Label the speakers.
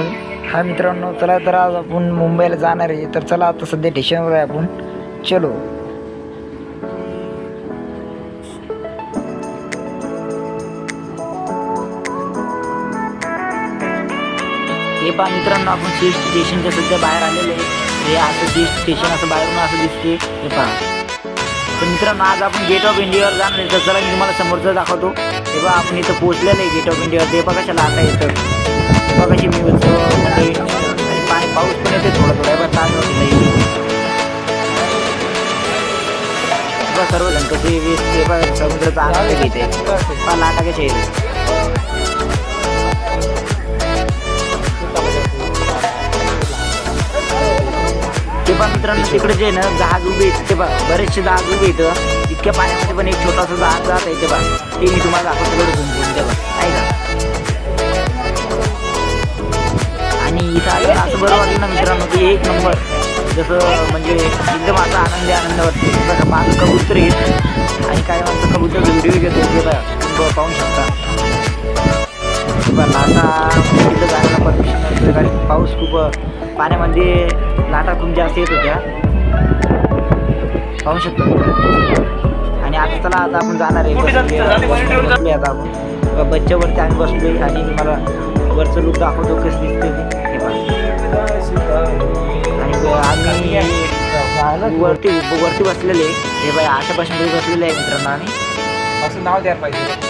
Speaker 1: तर हा मित्रांनो चला तर आज आपण मुंबईला जाणार आहे. तर चला आता सध्या स्टेशनवर आहे आपण. चलो. हे पहा मित्रांनो आपण सी स्टेशनच्या सध्या बाहेर आलेले आहे. हे असं सी स्टेशन असं बाहेरून असं दिसते हे पहा. तर मित्रांनो आज आपण गेट ऑफ इंडियावर जाणार आहे. तर चला मी तुम्हाला समोरचं दाखवतो. हे बघा आपण इथं पोहोचलेलं आहे गेट ऑफ इंडियावर ते बघा कशाला आता येतं बघायची मी बोलतो म्हणजे पाणी पाऊस पण येते थोडं थोडं बरं बघा ताज होती बघा सर्वजण कसे वीस ते पण समुद्राचा आनंद घेते पण लाटा कशा येते ते पण मित्रांनो तिकडे जे ना जहाज उभे ते बघा बरेचसे जहाज उभे येतं इतक्या पाण्यामध्ये पण एक छोटासा जहाज जात आहे ते बघा ते मी तुम्हाला दाखवतो थोडं झुम ते बघा आहे का आलं असं बरं वाटलं ना मित्रांनो की एक नंबर. जसं म्हणजे एकदम असा आनंदी आनंद वाटते बघा मागं कबूतर आहेत आणि काही माणसं कबूतर व्हिडिओ घेतो ते बघा पाहू शकता. बघा लाटा तिथं जायला परमिशन नव्हतं कारण पाऊस खूप पाण्यामध्ये लाटा खूप जास्त येत होत्या. पाहू शकतो. आणि आता चला आता आपण जाणार आहे. आता आपण. बघा, बसच्यावरती आम्ही बसलोय आणि मला वरचं लुक दाखवतो कसं दिसते. आणि आम्ही वरती वरती बसलेले. हे बाय आशापासून बसलेले आहे मित्रांनो आणि
Speaker 2: असं नाव द्यायला पाहिजे.